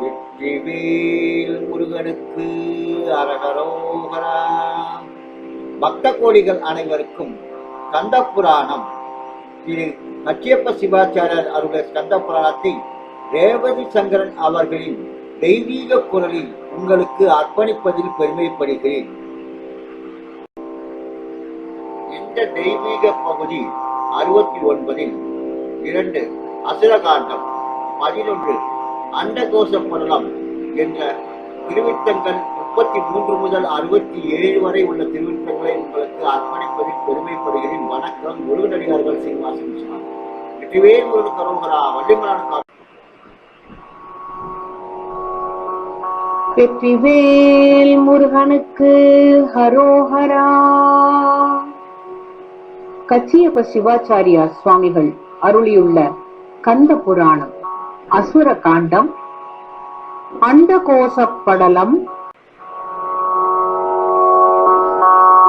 வெற்றிவேல் முருகனுக்கு அரகரோகரா. பக்த கோடிகள் அனைவருக்கும் கந்த புராணம் திரு கச்சியப்ப சிவாச்சாரியர் அருடைய கந்த புராணத்தை ரேவதி சங்கரன் அவர்களின் தெய்வீக குரலில் உங்களுக்கு அர்ப்பணிப்பதில் பெருமைப்படுகிறேன். இந்த தெய்வீக பகுதி அறுபத்தி ஒன்பதில் இரண்டு அசுரகாண்டம் பதினொன்று அண்டகோஷ படலம் என்ற திருவித்தங்கள் முப்பத்தி மூன்று முதல் அறுபத்தி ஏழு வரை உள்ள திருவித்தங்களை உங்களுக்கு அர்ப்பணிப்பதில் பெருமைப்படுகிறேன். வணக்கம். முருகனடிகார்கள் சீனிவாசன் விஸ்வநாதன் வெற்றிவே முருகன் கரோகரா வள்ளிமலான வெற்றிவேல் முருகனுக்கு ஹரோஹரா. கச்சியப்ப சிவாச்சாரியா சுவாமிகள் அருளியுள்ள கந்த புராணம். அசுர காண்டம் அண்டகோசப்படலம்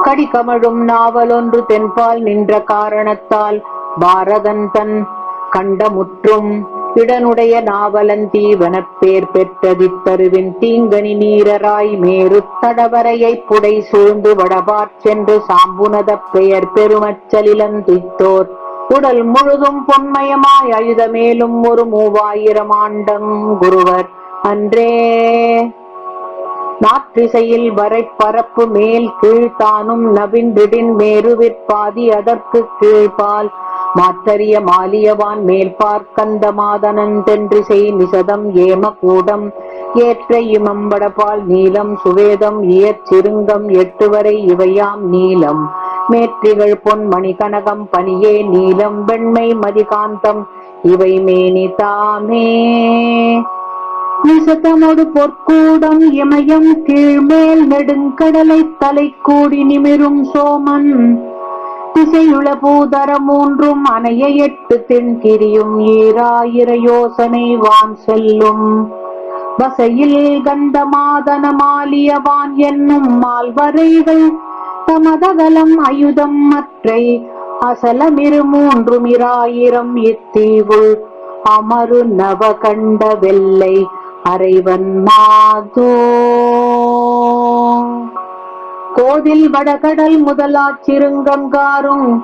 கடிகமழும் நாவலொன்று தென்பால் நின்ற காரணத்தால் பாரதன் தன் கண்டமுற்றும் இடனுடைய நாவலந்தீவனப் பேர் பெற்றதித்தருவின் தீங்கனி நீரராய் மேரு தடவரையை புடை சூழ்ந்து வடபாற் சென்று சாம்புனதப் பெயர் பெருமச்சலிலந்துய்த்தோர் உடல் முழுதும் பொன்மயமாய் அழுத மேலும் ஒரு மூவாயிரம் ஆண்டங் குருவர் அன்றே. நாற்றிசையில் வரை பரப்பு மேல் கீழ் தானும் நவின்றிடின் மேருவிற்பாதி அதற்கு கீழ்பால். மாற்றறிய மாலியவான் மேல் பார்க்கந்த மாதனன் தென்றிசை நிசதம் ஏம கூடம். ஏற்ற இமம்படபால் நீலம் சுவேதம் இயற்சிருங்கம் எட்டு வரை இவையாம் நீலம் மேற்றிகள் பொன்மணி கனகம் பனியே நீலம் வெண்மை மதிகாந்தம் இவை மேனி தாமே. நிசத்தமொடு பொற்கூடம் இமயம் கீழ்மேல் நெடுங்கடலை தலை கூடி நிமிரும் சோமன். திசையுள பூதர மூன்றும் அணைய எட்டு தென்கிரியும் ஈராயிர யோசனை வான் செல்லும். வசையில் கந்தமாதன மாலியவான் என்னும் மால்வரைகள் மதகலம் அயுதம் மற்றை அசலமிரு மூன்றும் இராயிரம் இத்தீவுள். அமரு நவகண்ட வெள்ளை அரைவன் மாதோ. கோதில் வடகடல் முதலாச் சிறுங்கங்காரும்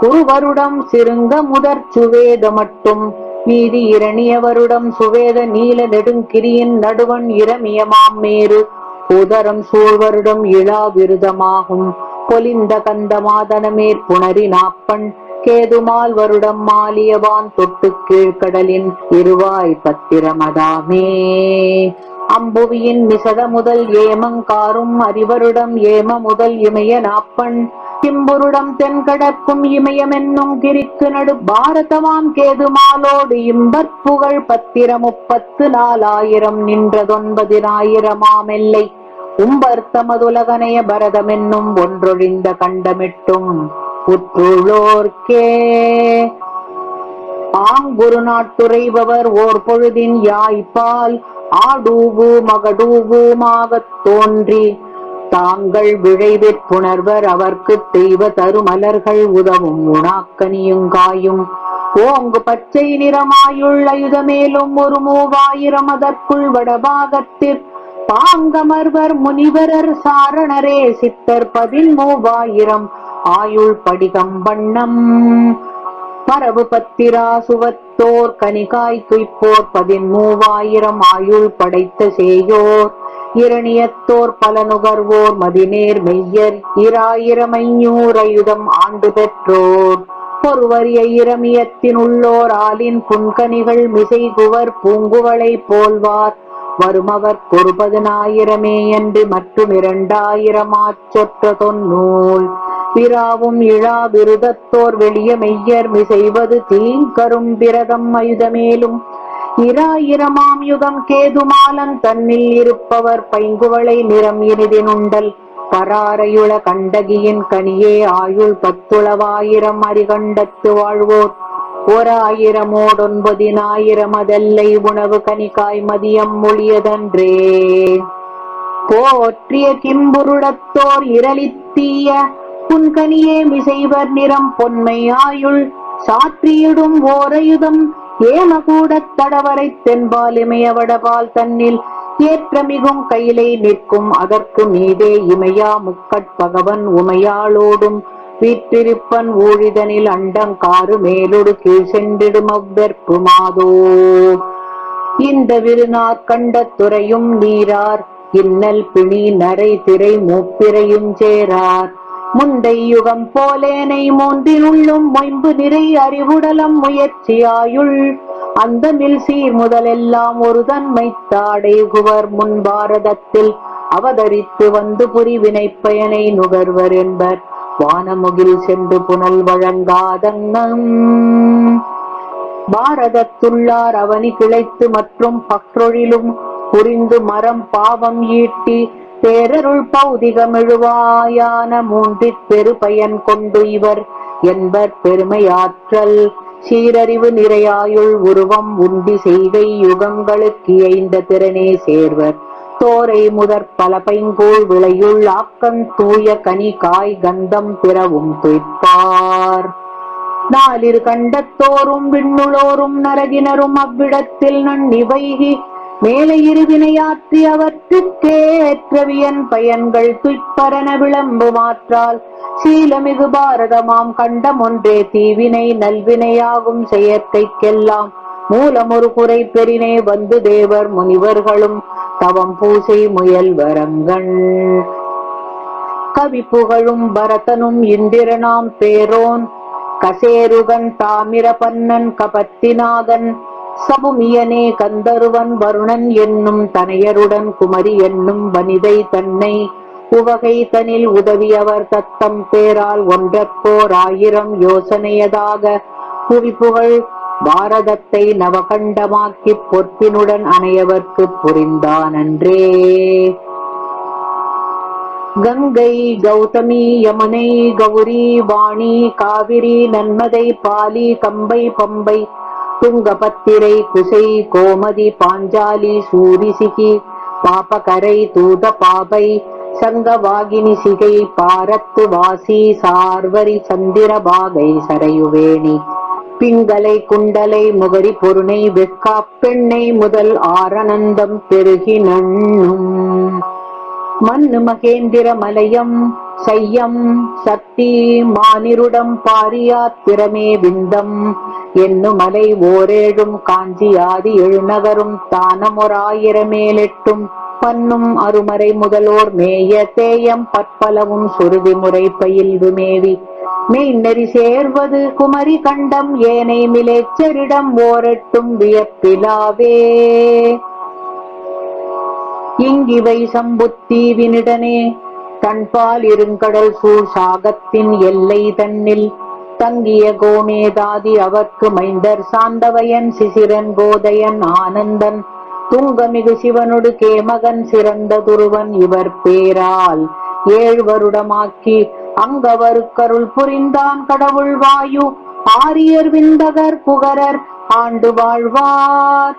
குருவருடம் சிறுங்க முதற் சுவேத மட்டும். மீதி இரணியவருடம் சுவேத நீல நெடுங்கிரியின் நடுவன் இரமியமாம் மேரு. உதரம் சூழ்வருடம் இளா விருதமாகும். பொலிந்த கந்தமாதனமேற் புணரி நாப்பண் கேதுமால் வருடம் மாலியவான் தொட்டு கீழ்கடலின் இருவாய் பத்திரமதாமே. அம்புவியின் மிசத முதல் ஏமங்காரும் அறிவருடம் ஏம முதல் இமய நாப்பண் திம்புருடம் தென்கடற்கும் இமயமென்னும் கிரிக்கு நடு பாரதமாம் கேதுமாலோடு இம்பற்புகழ் பத்திர முப்பத்து நாலாயிரம் நின்றதொன்பதினாயிரமாம் எல்லை. உம்பர் தமதுலகனைய பரதமென்னும் ஒன்றொழிந்த கண்டமிட்டும் உற்றுளோர்க்கே ஆங்குரு நாட்டுரைபவர் ஓர் பொழுதின் யாய்ப்பால் ஆடூவு மகடூவுமாகத் தோன்றி தாங்கள் விழைவிற் புணர்வர் அவர்க்கு தெய்வ தருமலர்கள் உதவும் உணாக்கனியுங்காயும் ஓங்கு பச்சை நிறமாயுள் அயுதமேலும் ஒரு மூவாயிரம் அதற்குள் வடபாகத்தில். பாங்கமர்வர் முனிவரர் சாரணரே சித்தர் பதிமூவாயிரம் ஆயுள் படிகம் வண்ணம். பரவு பத்திரா சுவத்தோர் கனிகாய் துய்ப்போர் பதிமூவாயிரம் ஆயுள் படைத்த சேயோர் இரணியத்தோர் பல நுகர்வோர் மதிநேர் மெய்யர் இராயிரம் ஆண்டு பெற்றோர். பொறுவரிய இரமியத்தின் உள்ளோர் ஆலின் புன்கனிகள் மிசை குவர் பூங்குவளை போல்வார். வருமவர் பொறுபதனாயிரமே என்று மற்றும் இரண்டாயிரமா சொற்ற தொன்னூல் பிராவும் இழா விருதத்தோர் வெளிய மெய்யர் மிசைவது தீங்கரும் பிரதம் அயுதமேலும் இராயிரமாம் யுகம் கேதுமாலன் தன்னில் இருப்பவர் பைங்குவளை நிறம் இனிதினுண்டல் பராரையுள கண்டகியின் கனியே ஆயுள் பத்துளவாயிரம் அரிகண்டத்து வாழ்வோர். ஓராயிரமோடொன்பதினாயிரம் அதெல்லை உணவு கனிக்காய் மதியம் மொழியதன்றே. போற்றிய கிம்புருடத்தோர் இரளித்தீய புன்கனியே மிசைவர் நிறம் பொன்மை ஆயுள். சாற்றியிடும் ஓரயுதம் ஏமகூடத் தடவரை தென்பால் இமையவடபால் தன்னில் ஏற்றமிகும் கையிலை நிற்கும் அதற்கு மீதே இமையா முக்கட்பகவன் உமையாளோடும் வீற்றிருப்பன் ஊழிதனில் அண்டங்காறு மேலொடு கீழ் சென்றிடும் அவ்வெற்பு மாதோ. இந்த விருநார் கண்ட துறையும் நீரார் இன்னல் பிணி நரை திரை மூப்பிரையும் சேரார். முந்தை யுகம் போலேனை மூன்றினுள்ளும் மொயம்பு நிறை அறிவுடலம் முயற்சியாயுள். அந்தமில் சீர் முதலெல்லாம் ஒரு தன்மை தாடைகுவர் முன் பாரதத்தில். அவதரித்து வந்து புரிவினை பயனை நுகர்வர் என்பர். வானமுகில் சென்று புனல் வழங்காதங்கம் பாரதத்துள்ளார் அவனி கிளைத்து மற்றும் பற்றொழிலும் புரிந்து மரம் பாவம் ஈட்டி பேரருள் பௌதிகமெழுவாயான மூன்றிற் பெரு பயன் கொண்டு இவர் என்பர் பெருமையாற்றல். சீரறிவு நிறையாயுள் உருவம் உண்டி செய்கை யுகங்களுக்கு இயைந்த திறனே சேர்வர். தோரை முதற் பல பைங்கூழ் விளையுள் ஆக்கன் தூய கனி காய் கந்தம் பிறவும் துய்ப்பார். நாலிரு கண்டத்தோறும் விண்ணுளோரும் நரகினரும் அவ்விடத்தில் நன் வைகி மேலே இருவினையாற்றி அவற்றுக்கேற்றவியன் பயன்கள் துய்ப்பரன விளம்பு மாற்றால் சீலமிகு பாரதமாம் கண்டம் ஒன்றே தீவினை நல்வினையாகும் செயற்கைக்கெல்லாம். மூலமொரு குறை பெறினே வந்து தேவர் முனிவர்களும் தவம் பூசை முயல்வரங்கண் கவி புகழும் பரதனும் இந்திரனாம் பேரோன் கசேருகன் தாமிர பன்னன் கபத்திநாதன் சபுமியனே கந்தருவன் வருணன் என்னும் தனையருடன் குமரி என்னும் வனிதை தன்னை உவகை தனில் உதவியவர் தத்தம் பேரால் ஒன்றப்போர் ஆயிரம் யோசனையதாக புவிப்புகழ் பாரதத்தை நவகண்டமாக்கிப் பொற்பினுடன் அணையவர்க்குப் புரிந்தானன்றே. கங்கை கௌதமி யமுனை கௌரி வாணி காவிரி நன்மதை பாலி கம்பை பம்பை துங்கபத்திரை குசை கோமதி பாஞ்சாலி சூரிசிகி பாபகரை தூத பாபை சங்கவாகினி சிகை பாரத்து வாசி சார்வரி சந்திரபாகை சரையுவேணி. பிங்களை குண்டலை முகரி பொருணை வெக்கா பெண்ணை முதல் ஆரணந்தம் பெருகி நண்ணும் மண்ணு மகேந்திர மலையம் சையம் சக்தி மானிருடம் பாரியாத்திரமே விந்தம். என்னும் மலை ஓரேழும் காஞ்சி ஆதி எழுநகரும் தானமொராயிரமேலெட்டும் பன்னும் அருமறை முதலோர் மேய தேயம் பற்பலவும் சுருதி முறை பயில்வு மேவி மெய்நெறி சேர்வது குமரி கண்டம் ஏனை மிலேச்சரிடம் ஓரட்டும் வியப்பிலாவே. இங்கிவை சம்புத்தீவினிடனே தன்பால் இருங்கடல் சூழ் சாகத்தின் எல்லை தன்னில் தங்கிய கோமேதாதி அவர்க்கு மைந்தர் சாந்தவயன் சிசிரன் கோதையன் ஆனந்தன். துங்கமிகு சிவனொடு கேமகன் சிறந்த துருவன் இவர் பேரால். ஏழு வருடமாக்கி அங்கவருக்கருள் புரிந்தான் கடவுள் வாயு. ஆரியர் விந்தகர் புகரர் ஆண்டு வாழ்வார்.